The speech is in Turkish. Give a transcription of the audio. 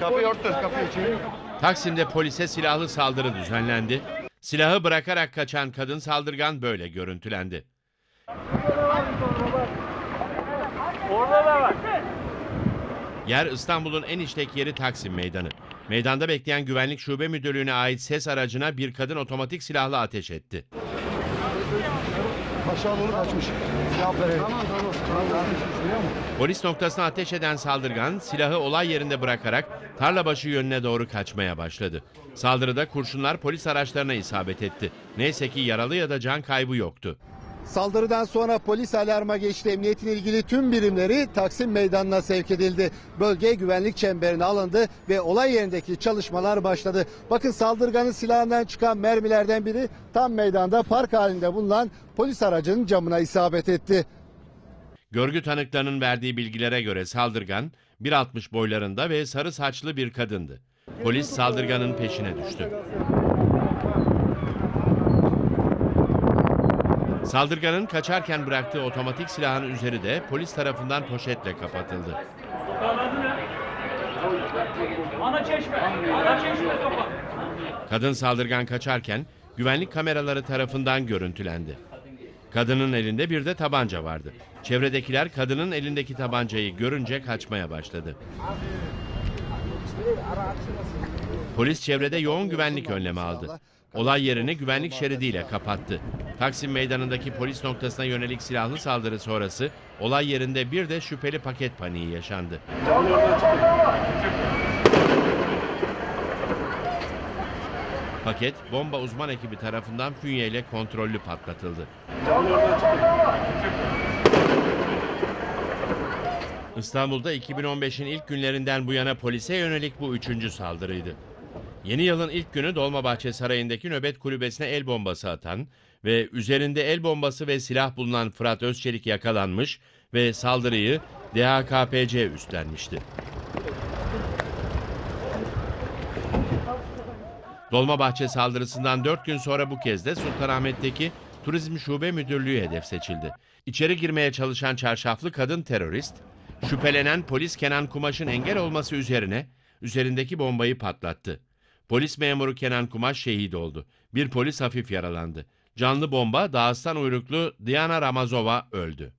Kapıyı örtün, kapıyı çevir. Taksim'de polise silahlı saldırı düzenlendi. Silahı bırakarak kaçan kadın saldırgan böyle görüntülendi. Orada da var. Yer İstanbul'un en işlek yeri Taksim Meydanı. Meydanda bekleyen güvenlik şube müdürlüğüne ait ses aracına bir kadın otomatik silahla ateş etti. Aşağı doğru kaçmış. Silah verelim. Tamam tamam. Polis noktasına ateş eden saldırgan silahı olay yerinde bırakarak Tarlabaşı yönüne doğru kaçmaya başladı. Saldırıda kurşunlar polis araçlarına isabet etti. Neyse ki yaralı ya da can kaybı yoktu. Saldırıdan sonra polis alarma geçti. Emniyetin ilgili tüm birimleri Taksim Meydanı'na sevk edildi. Bölge güvenlik çemberine alındı ve olay yerindeki çalışmalar başladı. Bakın saldırganın silahından çıkan mermilerden biri tam meydanda park halinde bulunan polis aracının camına isabet etti. Görgü tanıklarının verdiği bilgilere göre saldırgan 1.60 boylarında ve sarı saçlı bir kadındı. Polis saldırganın peşine düştü. Saldırganın kaçarken bıraktığı otomatik silahın üzeri de polis tarafından poşetle kapatıldı. Ana çeşme. Ana çeşme. Kadın saldırgan kaçarken güvenlik kameraları tarafından görüntülendi. Kadının elinde bir de tabanca vardı. Çevredekiler kadının elindeki tabancayı görünce kaçmaya başladı. Polis çevrede yoğun güvenlik önlemi aldı. Olay yerini güvenlik şeridiyle kapattı. Taksim meydanındaki polis noktasına yönelik silahlı saldırı sonrası olay yerinde bir de şüpheli paket paniği yaşandı. Paket bomba uzman ekibi tarafından fünyeyle kontrollü patlatıldı. İstanbul'da 2015'in ilk günlerinden bu yana polise yönelik bu üçüncü saldırıydı. Yeni yılın ilk günü Dolmabahçe Sarayı'ndaki nöbet kulübesine el bombası atan ve üzerinde el bombası ve silah bulunan Fırat Özçelik yakalanmış ve saldırıyı DHKPC üstlenmişti. Dolmabahçe saldırısından 4 gün sonra bu kez de Sultanahmet'teki Turizm Şube Müdürlüğü hedef seçildi. İçeri girmeye çalışan çarşaflı kadın terörist, şüphelenen polis Kenan Kumaş'ın engel olması üzerine üzerindeki bombayı patlattı. Polis memuru Kenan Kumaş şehit oldu. Bir polis hafif yaralandı. Canlı bomba Dağıstan uyruklu Diana Ramazova öldü.